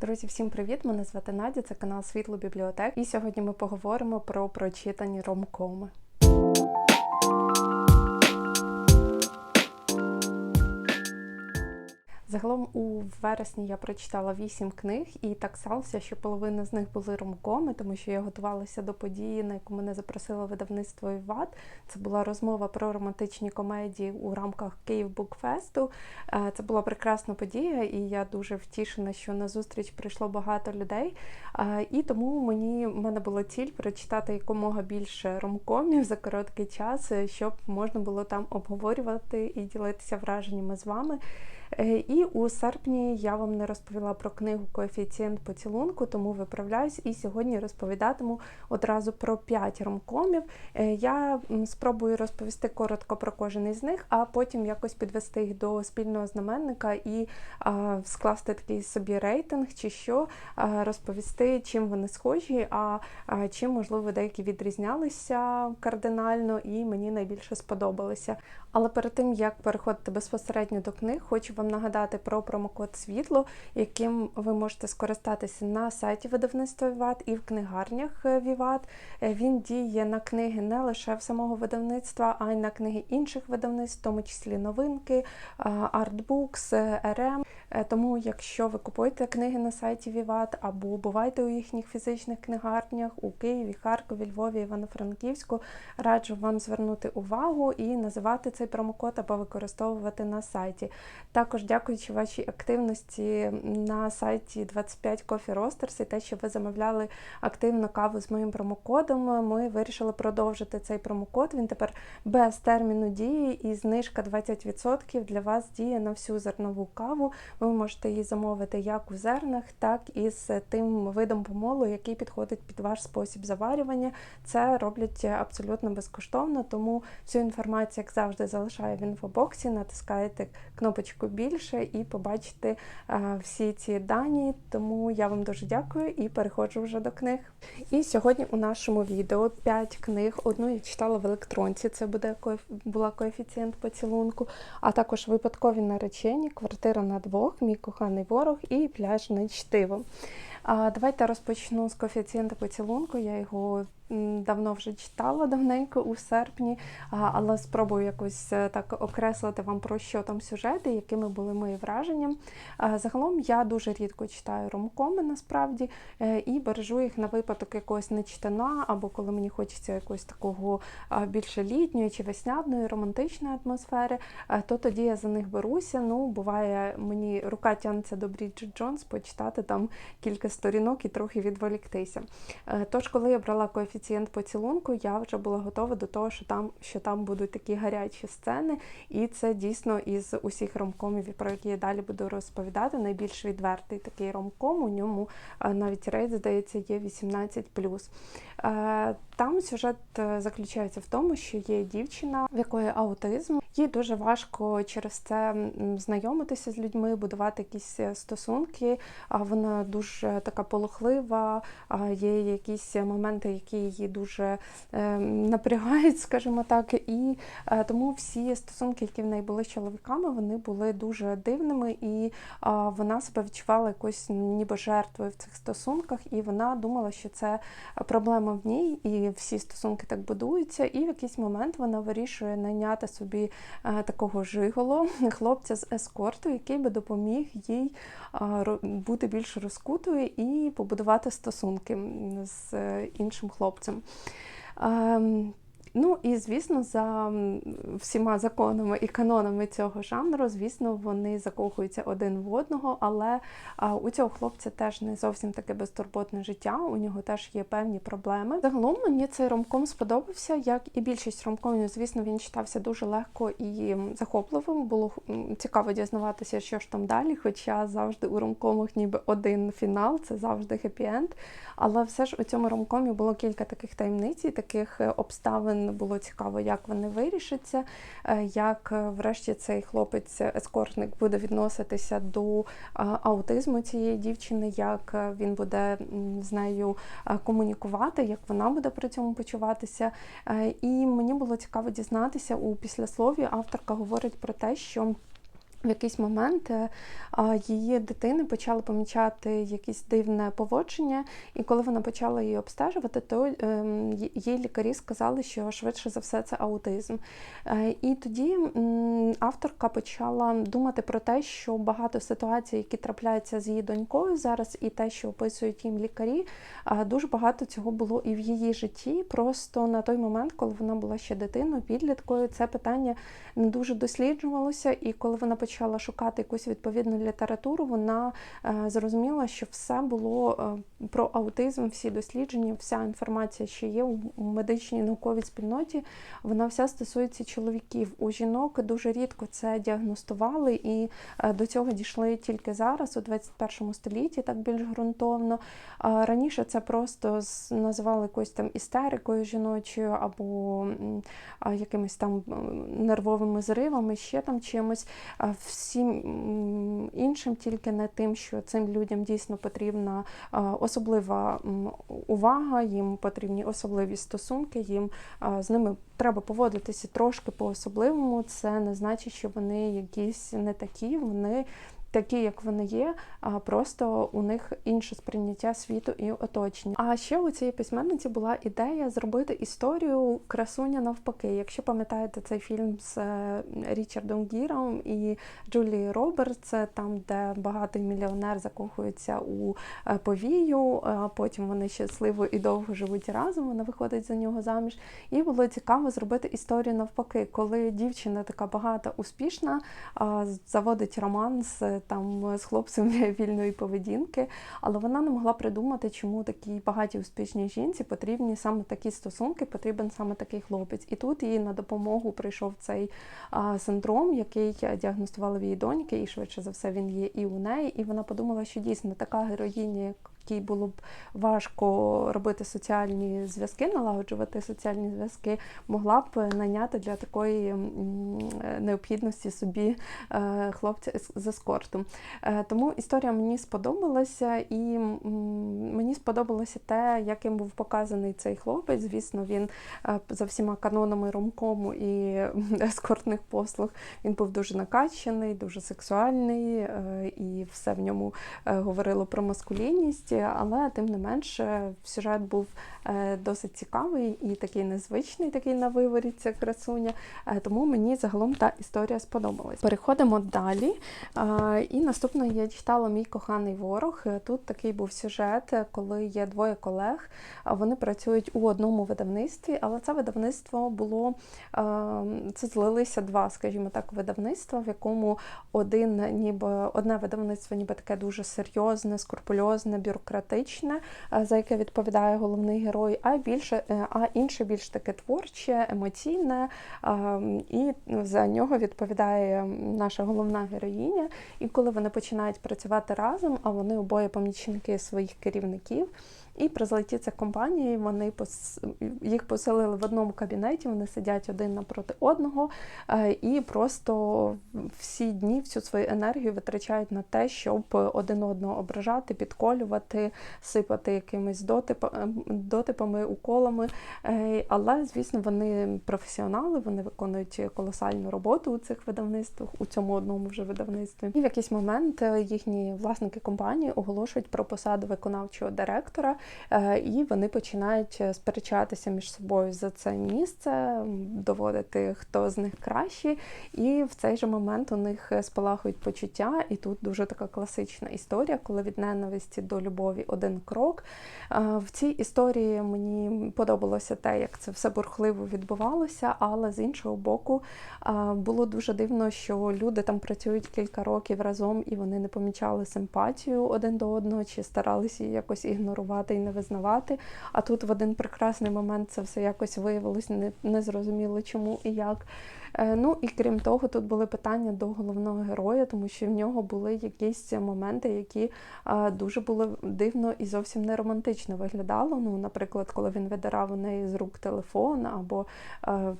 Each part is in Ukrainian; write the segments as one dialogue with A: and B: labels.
A: Друзі, всім привіт! Мене звати Надя, це канал Світло Бібліотек. І сьогодні ми поговоримо про прочитані ромкоми. Загалом у вересні я прочитала вісім книг, і так сталося, що половина з них були ромкоми, тому що я готувалася до події, на яку мене запросило видавництво Іват. Це була розмова про романтичні комедії у рамках Київ Букфесту. Це була прекрасна подія, і я дуже втішена, що на зустріч прийшло багато людей. Е, і тому мені в мене була ціль прочитати якомога більше ромкомів за короткий час, е, щоб можна було там обговорювати і ділитися враженнями з вами. І у серпні я вам не розповіла про книгу Коефіцієнт поцілунку, тому виправляюсь і сьогодні розповідатиму одразу про 5 ромкомів. Я спробую розповісти коротко про кожен із них, а потім якось підвести їх до спільного знаменника і скласти такий собі рейтинг, чи що, розповісти, чим вони схожі, а, а чим, можливо, деякі відрізнялися кардинально і мені найбільше сподобалися. Але перед тим як переходити безпосередньо до книг, хочу вам нагадати про промокод світло, яким ви можете скористатися на сайті видавництва Віват і в книгарнях е, Віват. Е, він діє на книги не лише в самого видавництва, а й на книги інших видавництв, в тому числі новинки, артбукс, РМ. Е, тому, якщо ви купуєте книги на сайті Віват або буваєте у їхніх фізичних книгарнях у Києві, Харкові, Львові, Івано-Франківську, раджу вам звернути увагу і називати цей промокод або використовувати на сайті. Також дякуючи вашій активності на сайті 25 Coffee Roasters і те, що ви замовляли активну каву з моїм промокодом, ми вирішили продовжити цей промокод. Він тепер без терміну дії і знижка 20% для вас діє на всю зернову каву. Ви можете її замовити як у зернах, так і з тим видом помолу, який підходить під ваш спосіб заварювання. Це роблять абсолютно безкоштовно, тому всю інформацію, як завжди, залишаю в інфобоксі, натискаєте кнопочку більше і побачите всі ці дані. Тому я вам дуже дякую і переходжу вже до книг. І сьогодні у нашому відео 5 книг. Одну я читала в електронці, це буде була коефіцієнт поцілунку, а також випадкові наречені, квартира на двох, мій коханий ворог і пляжне чтиво. Давайте розпочну з коефіцієнта поцілунку. Я його давно вже читала давненько у серпні, але спробую якось е, так окреслити вам про що там сюжети, якими були мої враження. Загалом я дуже рідко читаю ромкоми насправді е, і бережу їх на випадок якогось нечитана, або коли мені хочеться якогось такого більше літньої чи весняної, романтичної атмосфери, е, то тоді я за них беруся. Ну, буває, мені рука тягнеться до Бріджит Джонс почитати там кілька сторінок і трохи відволіктися. Тож, коли я брала коефіцієнт поцілунку, я вже була готова до того, що там що там будуть такі гарячі сцени, і це дійсно із усіх ромкомів, про які я далі буду розповідати. Найбільш відвертий такий ромком. У ньому навіть рейд, здається, є 18+. Е, там сюжет е, заключається в тому, що є дівчина, в якої аутизм. Їй дуже важко через це знайомитися з людьми, будувати якісь е, стосунки. Вона дуже така полохлива, є якісь моменти, які її дуже напрягають, скажімо так. І тому всі стосунки, які в неї були з чоловіками, вони були дуже дивними, і вона себе відчувала якось ніби жертвою в цих стосунках, і вона думала, що це проблема в ній, і всі стосунки так будуються. І в якийсь момент вона вирішує найняти собі е, такого жиголо, хлопця з ескорту, який би допоміг їй бути більш розкутою і побудувати стосунки з е, іншим хлопцем. Ну і звісно, за всіма законами і канонами цього жанру, звісно, вони закохуються один в одного, але у цього хлопця теж не зовсім таке безтурботне життя, у нього теж є певні проблеми. Загалом мені цей ромком сподобався, як і більшість ромкомів, звісно, він читався дуже легко і захопливим. Було цікаво дізнаватися, що ж там далі. Хоча завжди у ромкомах ніби один фінал, це завжди хеппі-енд. Але все ж у цьому ромкомі було кілька таких таємниць, і таких е, обставин було цікаво, як вони вирішаться, е, як е, врешті цей хлопець-ескортник буде відноситися до аутизму цієї дівчини, як він буде з нею комунікувати, як вона буде при цьому почуватися. І мені було цікаво дізнатися у післяслові. Авторка говорить про те, що В якийсь момент е, її дитини почали помічати якесь дивне поводження, і коли вона почала її обстежувати, то ем, їй лікарі сказали, що швидше за все це аутизм. Е, і тоді авторка почала думати про те, що багато ситуацій, які трапляються з її донькою зараз, і те, що описують їм лікарі, дуже багато цього було і в її житті. Просто на той момент, коли вона була ще дитиною, підліткою, це питання не дуже досліджувалося, і коли вона почала почала шукати якусь відповідну літературу, вона е, зрозуміла, що все було е, про аутизм, всі дослідження, вся інформація, що є у медичній науковій спільноті, вона вся стосується чоловіків. У жінок дуже рідко це діагностували, і е, до цього дійшли тільки зараз, у 21 столітті, так більш ґрунтовно. Раніше це просто називали якоюсь там істерикою жіночою або якимись там нервовими зривами, ще там чимось всім іншим, тільки не тим, що цим людям дійсно потрібна особлива увага, їм потрібні особливі стосунки, їм з ними треба поводитися трошки по-особливому. Це не значить, що вони якісь не такі, вони такі, як вони є, а просто у них інше сприйняття світу і оточення. А ще у цієї письменниці була ідея зробити історію красуня навпаки. Якщо пам'ятаєте цей фільм з е, Річардом Гіром і Джулією Робертс, там, де багатий мільйонер закохується у е, повію, а потім вони щасливо і довго живуть разом. Вона виходить за нього заміж. І було цікаво зробити історію навпаки, коли дівчина така багата, успішна, заводить роман з там з хлопцем вільної поведінки, але вона не могла придумати, чому такій багатій успішній жінці потрібні саме такі стосунки, потрібен саме такий хлопець. І тут їй на допомогу прийшов цей синдром, який діагностували в її доньки, і швидше за все він є і у неї. І вона подумала, що дійсно така героїня, як якій було б важко робити соціальні зв'язки, налагоджувати соціальні зв'язки, могла б найняти для такої необхідності собі е, хлопця з ескорту. Е, тому історія мені сподобалася, і мені сподобалося те, яким був показаний цей хлопець. Звісно, він е, за всіма канонами ромкому і ескортних послуг він був дуже накачаний, дуже сексуальний, і все в ньому говорило про маскулінність але тим не менше сюжет був е, досить цікавий і такий незвичний, такий на виворі ця красуня. Е, тому мені загалом та історія сподобалась. Переходимо далі. Е, і наступною я читала Мій коханий ворог. Тут такий був сюжет, коли є двоє колег, вони працюють у одному видавництві, але це видавництво було це злилися два, скажімо так, видавництва, в якому один, ніби одне видавництво, ніби таке дуже серйозне, скрупульозне, бюрократичне, бюрократичне, е, за яке відповідає головний герой, а більше, е, а інше більш таке творче, емоційне, і за нього відповідає наша головна героїня. І коли вони починають працювати разом, а вони обоє помічники своїх керівників. І при злеті цих компаній вони пос... їх поселили в одному кабінеті, вони сидять один напроти одного е, і просто всі дні всю свою енергію витрачають на те, щоб один одного ображати, підколювати, сипати якимись дотипами, дотипами, уколами. Е, але, звісно, вони професіонали, вони виконують колосальну роботу у цих видавництвах, у цьому одному вже видавництві. І в якийсь момент е, їхні власники компанії оголошують про посаду виконавчого директора. Е, і вони починають е, сперечатися між собою за це місце, доводити, хто з них кращий. І в цей же момент у них е, спалахують почуття, і тут дуже така класична історія, коли від ненависті до любові один крок. В цій історії мені подобалося те, як це все бурхливо відбувалося, але з іншого боку було дуже дивно, що люди там працюють кілька років разом і вони не помічали симпатію один до одного, чи старалися якось ігнорувати і не визнавати. А тут в один прекрасний момент це все якось виявилось незрозуміло чому і як. Е, ну і крім того, тут були питання до головного героя, тому що в нього були якісь моменти, які дуже були дивно і зовсім не романтично виглядало. Ну, наприклад, коли він видирав у неї з рук телефон, або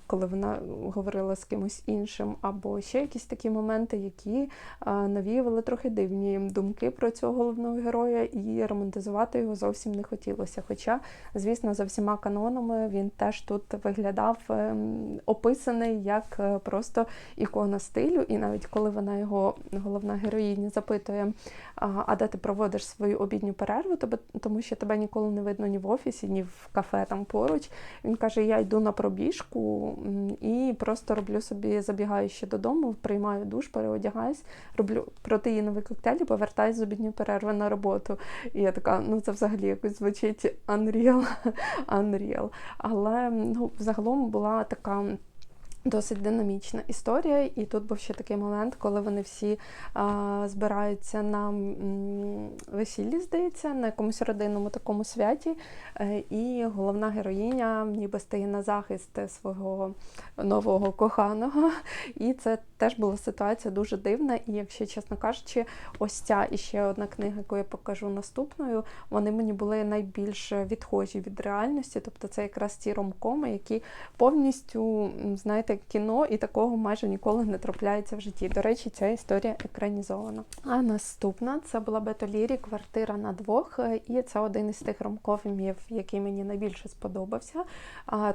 A: коли вона говорила з кимось іншим, або ще якісь такі моменти, які навіювали трохи дивні думки про цього головного героя, і романтизувати його зовсім не хотілося. Хоча, звісно, за всіма канонами він теж тут виглядав ем, описаний як е, просто ікона стилю. І навіть коли вона його головна героїня запитує, а, де ти проводиш свою обідню перерву, тому що тебе ніколи не видно ні в офісі, ні в кафе там поруч. Він каже: Я йду на пробіжку і просто роблю собі, забігаю ще додому, приймаю душ, переодягаюсь, роблю протеїновий коктейль і повертаюсь з обідньої перерви на роботу. І я така, ну це взагалі якось звучить unreal, unreal. Але ну, загалом була така. Досить динамічна історія, і тут був ще такий момент, коли вони всі а, збираються на м, весіллі, здається, на якомусь родинному такому святі. Е, і головна героїня ніби стає на захист свого нового коханого. І це теж була ситуація дуже дивна. І, якщо чесно кажучи, ось ця і ще одна книга, яку я покажу наступною, вони мені були найбільш відхожі від реальності. Тобто це якраз ті ромкоми, які повністю, знаєте, кіно і такого майже ніколи не трапляється в житті. До речі, ця історія екранізована. А наступна це була Бетолірі Квартира на двох. І це один із тих ромковімів, який мені найбільше сподобався.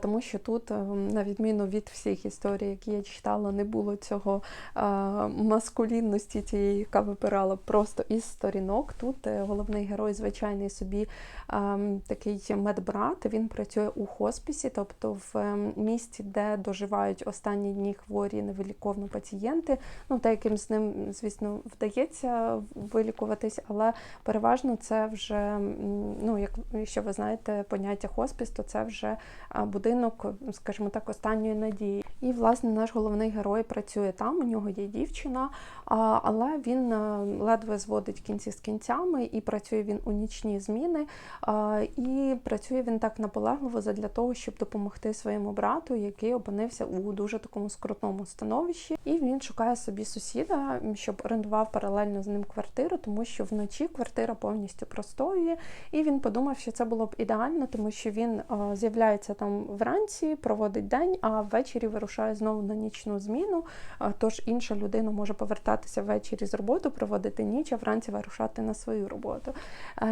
A: Тому що тут, на відміну від всіх історій, які я читала, не було цього а, маскулінності цієї, яка випирала просто із сторінок. Тут е, головний герой, звичайний собі а, такий медбрат. Він працює у хоспісі, тобто в ем, місті, де доживають останні дні хворі невиліковні пацієнти. Ну, деяким з ним, звісно, вдається вилікуватись, але переважно це вже, ну, як якщо ви знаєте поняття хоспіс, то це вже будинок, скажімо так, останньої надії. І, власне, наш головний герой працює там, у нього є дівчина, але він ледве зводить кінці з кінцями, і працює він у нічні зміни. І працює він так наполегливо для того, щоб допомогти своєму брату, який опинився дуже такому скрутному становищі. І він шукає собі сусіда, щоб орендував паралельно з ним квартиру, тому що вночі квартира повністю простоює. І він подумав, що це було б ідеально, тому що він з'являється там вранці, проводить день, а ввечері вирушає знову на нічну зміну. Тож інша людина може повертатися ввечері з роботи, проводити ніч, а вранці вирушати на свою роботу.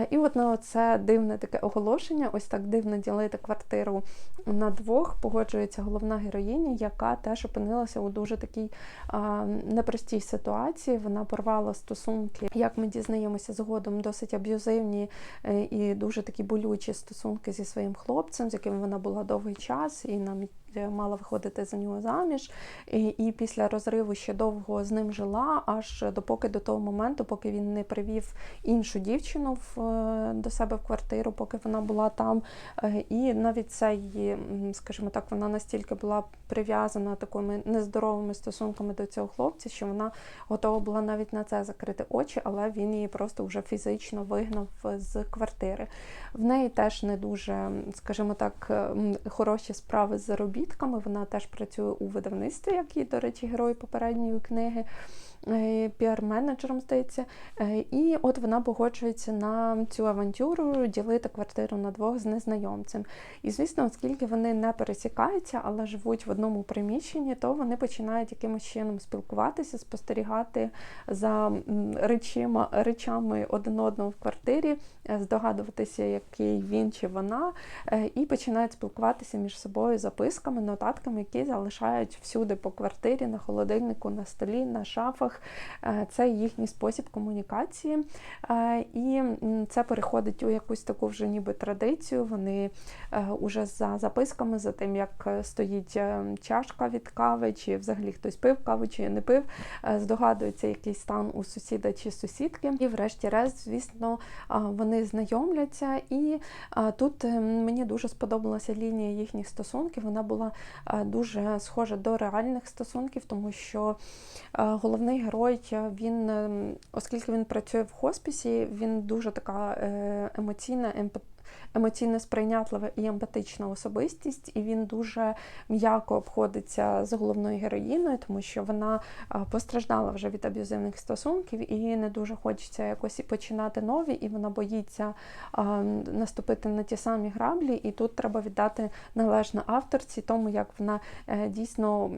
A: І от на це дивне таке оголошення, ось так дивно ділити квартиру на двох. Погоджується головна героїня, яка теж опинилася у дуже такій а, непростій ситуації. Вона порвала стосунки, як ми дізнаємося згодом, досить аб'юзивні е, і дуже такі болючі стосунки зі своїм хлопцем, з яким вона була довгий час, і нам мала виходити за нього заміж, і, і після розриву ще довго з ним жила, аж допоки до того моменту, поки він не привів іншу дівчину в, е, до себе в квартиру, поки вона була там. Е, і навіть це її, скажімо так, вона настільки була прив'язана такими нездоровими стосунками до цього хлопця, що вона готова була навіть на це закрити очі, але він її просто вже фізично вигнав з квартири. В неї теж не дуже, скажімо так, хороші справи з заробітком заробітками. Вона теж працює у видавництві, як і, до речі, герой попередньої книги. Е, піар-менеджером, здається. Е, і от вона погоджується на цю авантюру ділити квартиру на двох з незнайомцем. І, звісно, оскільки вони не пересікаються, але живуть в одному приміщенні, то вони починають якимось чином спілкуватися, спостерігати за речима, речами один одного в квартирі, е, здогадуватися, який він чи вона, і починають спілкуватися між собою записками, нотатками, які залишають всюди по квартирі, на холодильнику, на столі, на шафах е, це їхній спосіб комунікації. Е, і це переходить у якусь таку вже ніби традицію. Вони вже за записками, за тим, як стоїть е, чашка від кави, чи взагалі хтось пив каву, чи не пив, здогадується якийсь стан у сусіда чи сусідки. І, врешті-решт, звісно, вони знайомляться. І тут мені дуже сподобалася лінія їхніх стосунків. Вона була дуже схожа до реальних стосунків, тому що головний герой, він, ем, оскільки він працює в хоспісі, він дуже така е, емоційна, емпатична емоційно сприйнятлива і емпатична особистість, і він дуже м'яко обходиться з головною героїною, тому що вона постраждала вже від аб'юзивних стосунків, і не дуже хочеться якось починати нові, і вона боїться наступити на ті самі граблі. І тут треба віддати належне авторці, тому як вона е, дійсно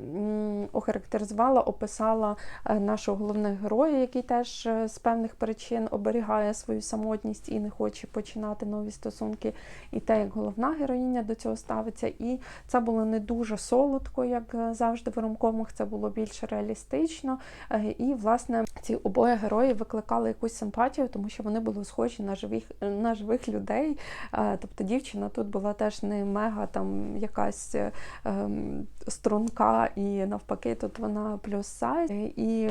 A: охарактеризувала, описала е, нашого головного героя, який теж е, з певних причин оберігає свою самотність і не хоче починати нові стосунки стосунки, і те, як головна героїня до цього ставиться. І це було не дуже солодко, як е, завжди в ромкомах, це було більш реалістично. Е, І, власне, ці обоє герої викликали якусь симпатію, тому що вони були схожі на живих, на живих людей. Е, Тобто дівчина тут була теж не мега там якась е, ем, струнка, і навпаки, тут вона плюс сайз. І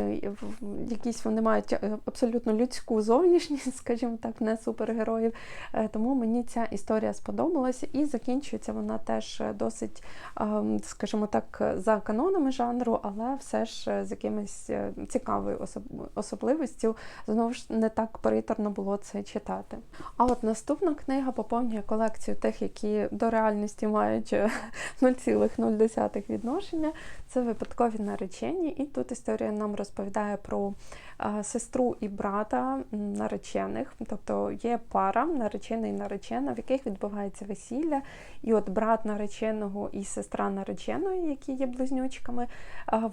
A: якісь вони мають е, абсолютно людську зовнішність, скажімо так, не супергероїв. Е, Тому мені ця історія сподобалася і закінчується вона теж е, досить, ем, скажімо так, за канонами жанру, але все ж е, з якимось е, цікавою особ- особливістю. Знову ж не так приторно було це читати. А от наступна книга поповнює колекцію тих, які до реальності мають е, 0,0 відношення. Це випадкові наречені, і тут історія нам розповідає про сестру і брата наречених. Тобто є пара, наречений і наречена, в яких відбувається весілля. І от брат нареченого і сестра нареченої, які є близнючками,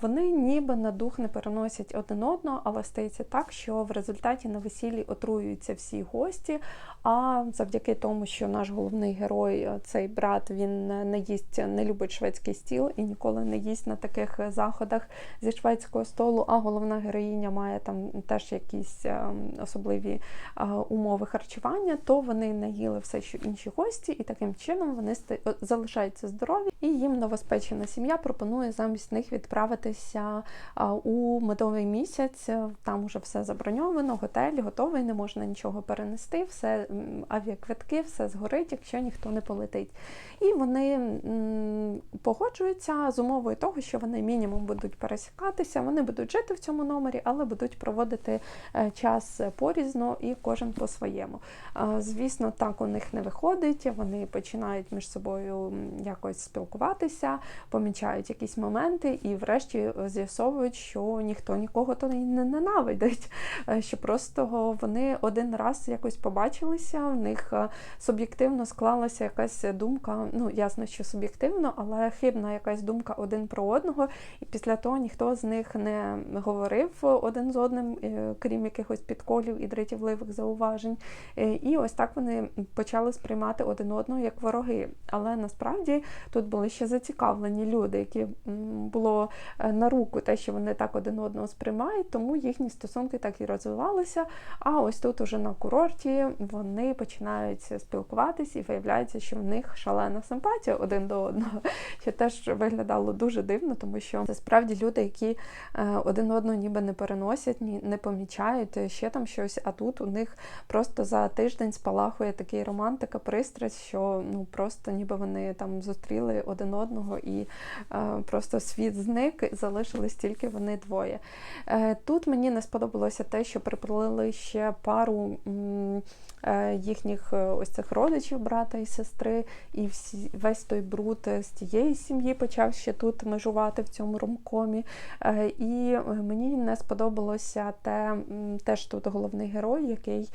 A: вони ніби на дух не переносять один одного, але стається так, що в результаті на весіллі отруюються всі гості. А завдяки тому, що наш головний герой, е, цей брат, він не їсть, не любить шведський стіл і ніколи не їсть на таких е, заходах зі шведського столу. А головна героїня має там теж якісь е, особливі умови харчування, то вони не їли все, що інші гості, і таким чином вони залишаються здорові. І їм новоспечена сім'я пропонує замість них відправитися у медовий місяць. Там уже все заброньовано, готель готовий, не можна нічого перенести, все авіаквитки, все згорить, якщо ніхто не полетить. І вони погоджуються з умовою того, що вони мінімум будуть пересікатися, вони будуть жити в цьому номері, але будуть проводити е, час порізно і кожен по-своєму. Звісно, так у них не виходить. Вони починають між собою якось спілкуватися, помічають якісь моменти, і врешті е, з'ясовують, що ніхто нікого то не ненавидить. е, Що просто вони один раз якось побачилися, в них е, суб'єктивно склалася якась думка. Ну ясно, що суб'єктивно, але хибна якась думка один про одного. І після того ніхто з них не говорив один з одним, крім якихось підколів і дратівливих зауважень. І ось так вони почали сприймати один одного як вороги. Але насправді тут були ще зацікавлені люди, які було е, на руку те, що вони так один одного сприймають, тому їхні стосунки так і розвивалися. А ось тут, уже на курорті, вони починають спілкуватися і виявляється, що в них шалена симпатія один до одного, що теж виглядало дуже дивно, тому що це справді люди, які е, один одного ніби не переносять, ні не помічають е, ще там щось. А тут у них просто за тиждень спалахує такий романтика, пристрасть, що ну просто ніби вони там зустріли один одного і е, просто світ зник, залишились тільки вони двоє. Е, Тут мені не сподобалося те, що приплили ще пару е, їхніх ось цих родичів, брата і сестри, і всі, весь той бруд з тієї сім'ї почав ще тут межувати в цьому ромкомі. І мені не сподобалося те, теж тут головний герой, який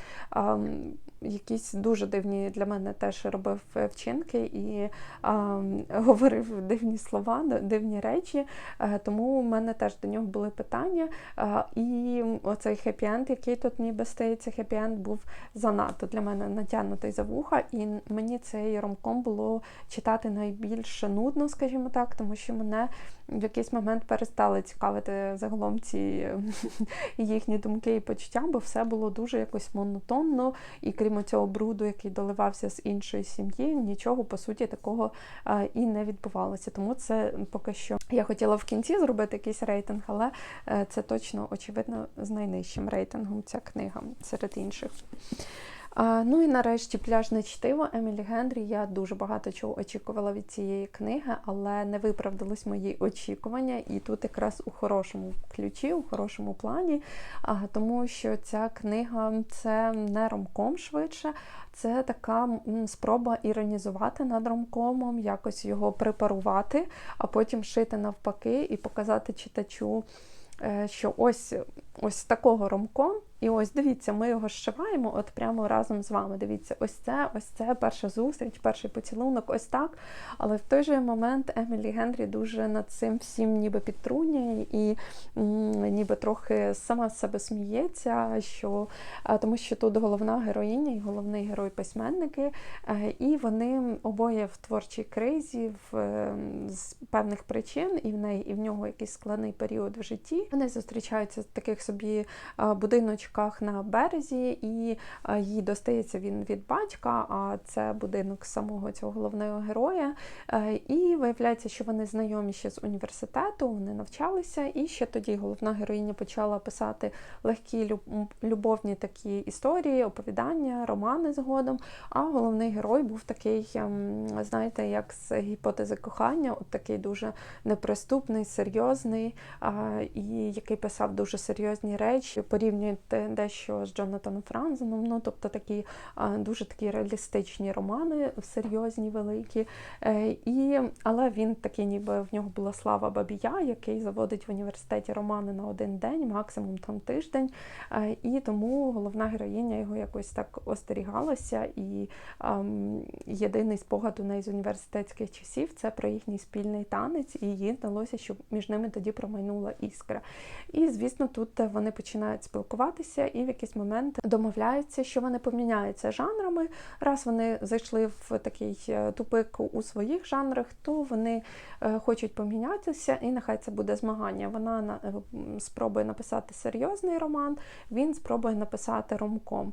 A: якісь дуже дивні для мене теж робив е, вчинки і ам, говорив дивні слова, дивні речі. Е, Тому у мене теж до нього були питання. Е, І оцей хеппі-енд, який тут ніби стається, хеппі-енд був занадто для мене натягнутий за вуха, і мені цей ромком було читати найбільш нудно, скажімо так, тому що мене в якийсь момент перестали цікавити загалом ці їхні думки і почуття, бо все було дуже якось монотонно, і крім цього бруду, який доливався з іншої сім'ї, нічого по суті такого і не відбувалося. Тому це поки що я хотіла в кінці зробити якийсь рейтинг, але е, це точно очевидно з найнижчим рейтингом ця книга серед інших. Ну і нарешті пляжне чтиво Емілі Генрі. Я дуже багато чого очікувала від цієї книги, але не виправдались мої очікування. І тут якраз у хорошому ключі, у хорошому плані, тому що ця книга це не ромком швидше, це така спроба іронізувати над ромкомом, якось його препарувати, а потім шити навпаки і показати читачу. е, Що ось ось такого ромком, І ось дивіться, ми його зшиваємо от прямо разом з вами. Дивіться, ось це, ось це перша зустріч, перший поцілунок, ось так. Але в той же момент Емілі Генрі дуже над цим всім ніби підтрунює і ніби трохи сама з себе сміється, що тому що тут головна героїня і головний герой письменники, е, і вони обоє в творчій кризі в, е, з певних причин, і в неї, і в нього якийсь складний період в житті. Вони зустрічаються в таких собі е, будиночках на березі, і е, їй достається він від батька, а це будинок самого цього головного героя. Е, І виявляється, що вони знайомі ще з університету, вони навчалися, і ще тоді головна героїня почала писати легкі любовні такі історії, оповідання, романи згодом. А головний герой був такий, ем, знаєте, як з гіпотези кохання, от такий дуже неприступний, серйозний, і який писав дуже серйозні речі, порівнюєте дещо з Джонатаном Франзеном. Ну, тобто такі дуже такі реалістичні романи, серйозні, великі. Е, І, але він такий, ніби в нього була слава Бабія, який заводить в університеті романи на один день, максимум там тиждень. Е, І тому головна героїня його якось так остерігалася. І ем, єдиний спогад у неї з університетських часів це про їхній спільний танець, і їй здалося, що між ними тоді промайнула іскра. І, звісно, тут вони починають спілкуватися і в якийсь момент домовляються, що вони поміняються жанрами. Раз вони зайшли в такий е, тупик у своїх жанрах, то вони е, хочуть помінятися, і нехай це буде змагання. Вона на- е, спробує написати серйозний роман, він спробує написати ромком.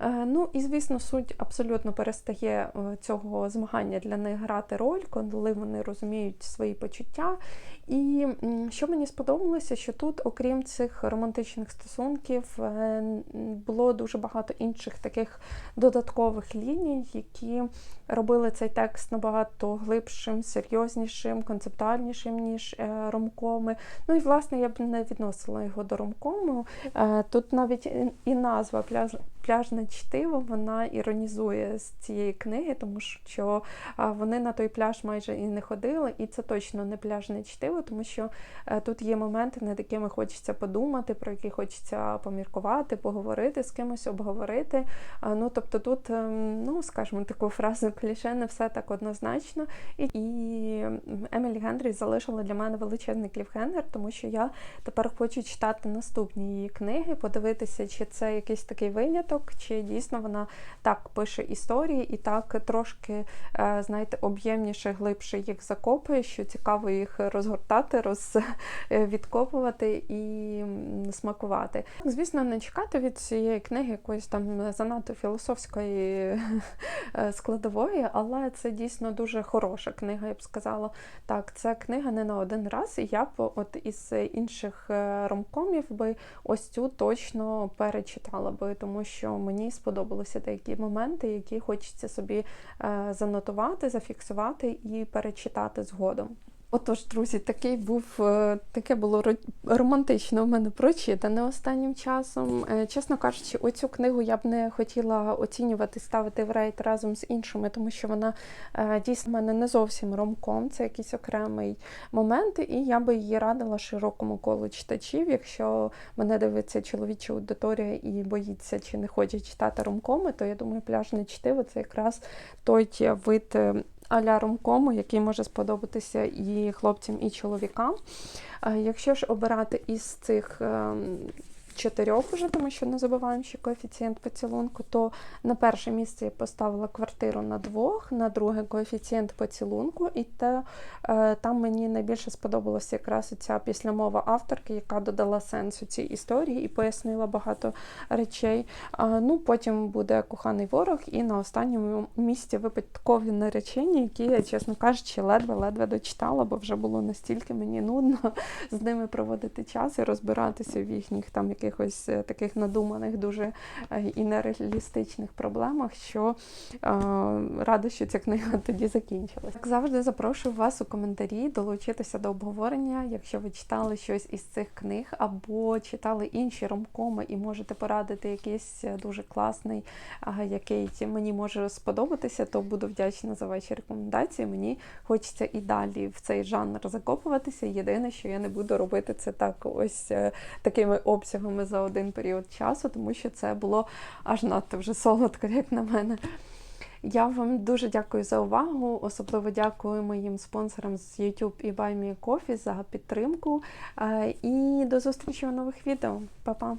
A: Е, Ну і звісно, суть абсолютно перестає е, цього змагання для них грати роль, коли вони розуміють свої почуття. І що мені сподобалося, що тут, окрім цих романтичних стосунків, е, було дуже багато інших таких додаткових ліній, які робили цей текст набагато глибшим, серйознішим, концептуальнішим, ніж ромкоми. Ну і власне я б не відносила його до ромкому. Тут навіть і назва пляж. Пляжне чтиво вона іронізує з цієї книги, тому що вони на той пляж майже і не ходили, і це точно не пляжне чтиво, тому що е, тут є моменти, над якими хочеться подумати, про які хочеться поміркувати, поговорити з кимось, обговорити. Ну тобто тут, ем, ну скажімо, таку фразу кліше, не все так однозначно. І, і Емілі Генрі залишила для мене величезний кліфхенгер, тому що я тепер хочу читати наступні її книги, подивитися, чи це якийсь такий виняток, чи дійсно вона так пише історії і так трошки, е, знаєте, об'ємніше, глибше їх закопує, що цікаво їх розгортати, розвідкопувати і смакувати. Звісно, не чекати від цієї книги якоїсь там занадто філософської е, складової, але це дійсно дуже хороша книга, я б сказала. Так, це книга не на один раз, і я б от із інших е, ромкомів би ось цю точно перечитала би, тому що мені сподобалися деякі моменти, які хочеться собі е, занотувати, зафіксувати і перечитати згодом. Отож, друзі, такий був е, таке було романтично у мене прочитане останнім часом. Е, Чесно кажучи, оцю книгу я б не хотіла оцінювати, ставити в рейд разом з іншими, тому що вона е, дійсно в мене не зовсім ромком, це якийсь окремий момент, і я би її радила широкому колу читачів. Якщо мене дивиться чоловіча аудиторія і боїться чи не хоче читати ромкоми, то я думаю, пляжне чтиво це якраз той вид. А-ля ромкому, який може сподобатися і хлопцям, і чоловікам. Е, Якщо ж обирати із цих ем, чотирьох уже, тому що не забуваємо, що коефіцієнт поцілунку, то на перше місце я поставила квартиру на двох, на друге коефіцієнт поцілунку, і те, е, там мені найбільше сподобалася якраз ця післямова авторки, яка додала сенсу цій історії і пояснила багато речей. Ну, потім буде коханий ворог, і на останньому місці випадкові наречення, які я, чесно кажучи, ледве-ледве дочитала, бо вже було настільки мені нудно з ними проводити час і розбиратися в їхніх там якихось е, таких надуманих, дуже е, і нереалістичних проблемах, що е, рада, що ця книга тоді закінчилась. Як завжди, запрошую вас у коментарі долучитися до обговорення, якщо ви читали щось із цих книг, або читали інші ромкоми і можете порадити якийсь дуже класний, який мені може сподобатися, то буду вдячна за ваші рекомендації. Мені хочеться і далі в цей жанр закопуватися. Єдине, що я не буду робити це так, ось такими обсягами книгами за один період часу, тому що це було аж надто вже солодко, як на мене. Я вам дуже дякую за увагу. Особливо дякую моїм спонсорам з YouTube і BuyMeCoffee за підтримку. Е, І до зустрічі у нових відео. Па-па!